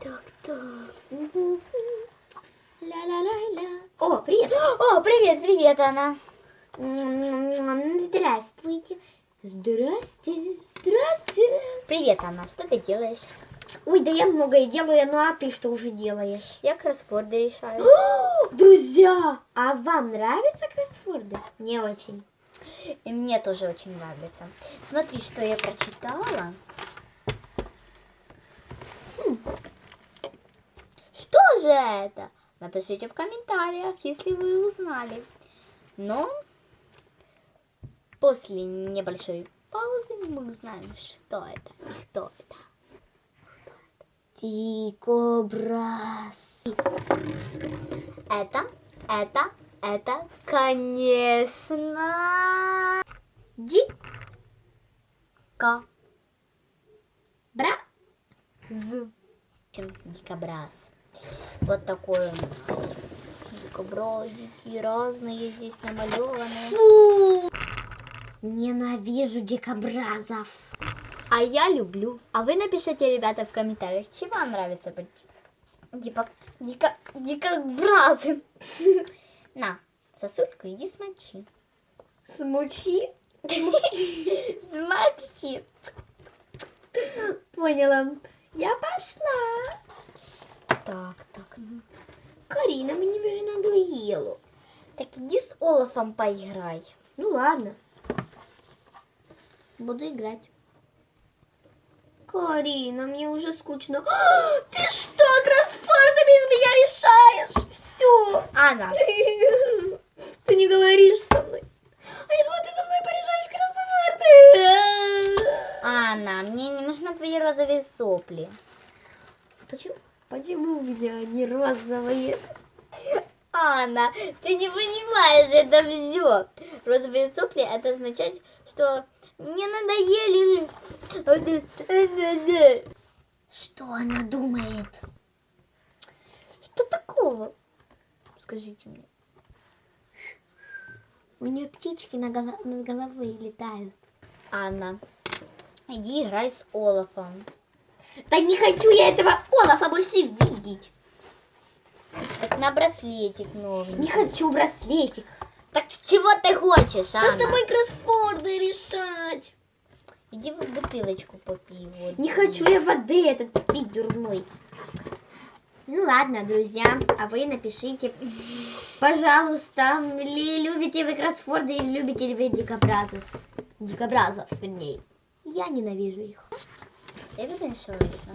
Так, так. Ля-ля-ля-ля. О, привет. О, привет, привет. М-м-м, Здравствуйте. Здрасте. Здрасте. Привет, Анна. Что ты делаешь? Ой, да я многое делаю, ну а ты что уже делаешь? Я кроссворды решаю. Друзья, а вам нравятся кроссворды? Не очень. И мне тоже очень нравится. Смотри, что я прочитала. Хм. Что же это? Напишите в комментариях, если вы узнали. Но после небольшой паузы мы узнаем, что это и кто это. Дикобраз. Это, это, это, конечно, Дикобраз. Бра. З. Дикобраз. Вот такой он. Дикобразики разные здесь намалеваны. Фу! Ненавижу дикобразов. А я люблю. А вы напишите, ребята, в комментариях, чем вам нравится быть дипо- дико- дикобразом. На, сосульку иди смочи. Смучи. Смочи. Поняла. Я пошла. Так, так. Карина, мне уже надоело. Так иди с Олафом поиграй. Ну ладно. Буду играть. Карина, мне уже скучно. А, Ты что, кроссвордами из меня решаешь? Все. Анна, Ты не говоришь со мной. А я думаю, ты со мной порешаешь кроссворды. Анна, мне не нужны твои розовые сопли. Почему? Почему у меня они розовые? Анна, ты не понимаешь это все. Розовые сопли, это означает, что мне надоели. Что она думает? Что такого? Скажите мне. У нее птички на голо- над головой летают. Анна, иди играй с Олафом. Да не хочу я этого Олафа больше видеть. Так на браслетик новый. Не хочу браслетик. Так чего ты хочешь, с Анна? тобой кроссворды решать. Иди в бутылочку попей воды. Не хочу я воды этот пить дурной. Ну ладно, друзья, а вы напишите, пожалуйста, ли любите вы кроссворды или любите ли вы дикобразов? Дикобразов, вернее. Я ненавижу их. Я видно, что вышло.